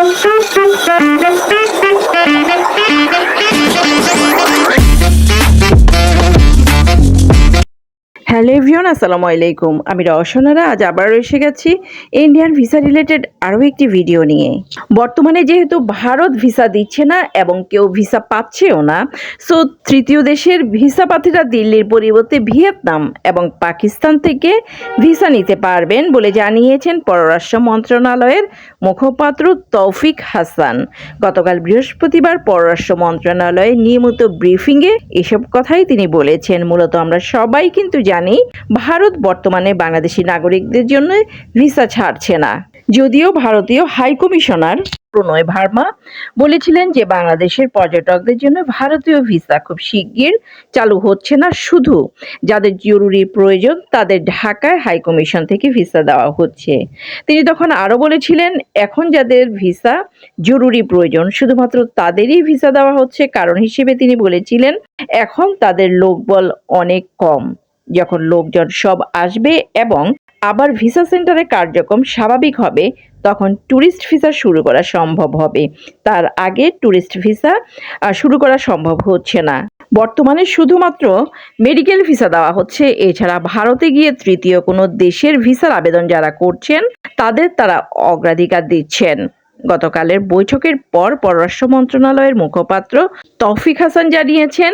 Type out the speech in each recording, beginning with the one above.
Thank you. Hello everyone আসসালামু আলাইকুম। আমি রওশনারা, আজ আবারও এসে গেছি ইন্ডিয়ান ভিসা রিলেটেড আরও একটি ভিডিও নিয়ে। বর্তমানে যেহেতু ভারত ভিসা দিচ্ছে না এবং কেউ ভিসা পাচ্ছেও না সো তৃতীয় দেশের ভিসা প্রার্থীরা দিল্লির পরিবর্তে ভিয়েতনাম এবং পাকিস্তান থেকে ভিসা নিতে পারবেন বলে জানিয়েছেন পররাষ্ট্র মন্ত্রণালয়ের মুখপাত্র তৌফিক হাসান। গতকাল বৃহস্পতিবার পররাষ্ট্র মন্ত্রণালয়ে নিয়মিত ব্রিফিংয়ে এসব কথাই তিনি বলেছেন। মূলত আমরা সবাই কিন্তু জানি ভারত বর্তমানে বাংলাদেশি নাগরিকদের জন্য ভিসা ছাড়ছে না। যদিও ভারতীয় হাই কমিশনার প্রণয় ভার্মা বলেছিলেন যে বাংলাদেশের পর্যটকদের জন্য ভারতীয় ভিসা খুব শিগগির চালু হচ্ছে না শুধু, যাদের জরুরি প্রয়োজন তাদের ঢাকায় হাই কমিশন থেকে ভিসা দেওয়া হচ্ছে। তিনি তখন আরও বলেছিলেন, এখন যাদের ভিসা জরুরি প্রয়োজন, শুধুমাত্র তাদেরই ভিসা দেওয়া হচ্ছে। কারণ হিসেবে তিনি বলেছিলেন, এখন তাদের লোকবল অনেক কম। যখন লোকজন সব আসবে এবং আবার ভিসা সেন্টারে কার্যক্রম স্বাভাবিক হবে, তখন ট্যুরিস্ট ভিসা শুরু করা সম্ভব হবে। তার আগে ট্যুরিস্ট ভিসা শুরু করা সম্ভব হচ্ছে না। বর্তমানে শুধুমাত্র মেডিকেল ভিসা দেওয়া হচ্ছে। এছাড়া ভারতে গিয়ে তৃতীয় কোনো দেশের ভিসার আবেদন যারা করছেন, তাদের তারা অগ্রাধিকার দিচ্ছেন। গতকালের বৈঠকের পর পররাষ্ট্র মন্ত্রণালয়ের মুখপাত্র তৌফিক হাসান জানিয়েছেন,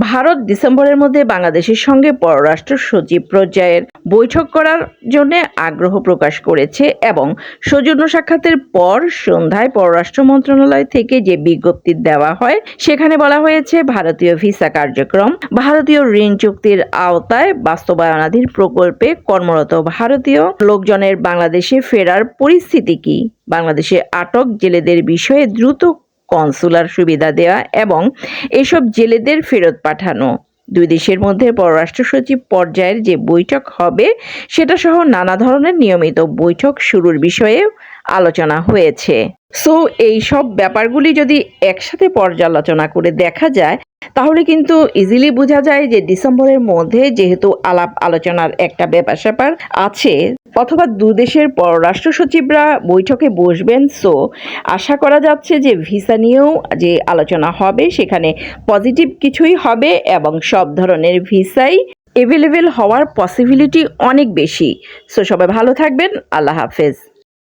ভারত ডিসেম্বরের মধ্যে বাংলাদেশের সঙ্গে পররাষ্ট্র সচিব পর্যায়ের বৈঠক করার জন্য আগ্রহ প্রকাশ করেছে এবং সৌজন্য সাক্ষাতের পর সন্ধ্যায় পররাষ্ট্র মন্ত্রণালয় থেকে যে বিজ্ঞপ্তি দেওয়া হয়, সেখানে বলা হয়েছে ভারতীয় ভিসা কার্যক্রম, ভারতীয় ঋণ চুক্তির আওতায় বাস্তবায়নাধীন প্রকল্পে কর্মরত ভারতীয় লোকজনের বাংলাদেশে ফেরার পরিস্থিতি কি? বাংলাদেশে আটক জেলেদের বিষয়ে দ্রুত কনসুলার সুবিধা দেওয়া এবং এসব জেলেদের ফেরত পাঠানো। দুই দেশের মধ্যে পররাষ্ট্র সচিব পর্যায়ের যে বৈঠক হবে সেটা সহ নানা ধরনের নিয়মিত বৈঠক শুরুর বিষয়ে আলোচনা হয়েছে। সো, এই সব ব্যাপারগুলি যদি একসাথে পর্যালোচনা করে দেখা যায় তাহলে কিন্তু ইজিলি বোঝা যায় যে ডিসেম্বরের মধ্যে যেহেতু আলাপ আলোচনার একটা ব্যাপার স্যাপার আছে, অথবা দু দেশের পররাষ্ট্র সচিবরা বৈঠকে বসবেন সো আশা করা যাচ্ছে যে ভিসা নিয়েও যে আলোচনা হবে সেখানে পজিটিভ কিছুই হবে এবং সব ধরনের ভিসাই এভেলেবেল হওয়ার পসিবিলিটি অনেক বেশি। সো সবাই ভালো থাকবেন, আল্লাহ হাফেজ।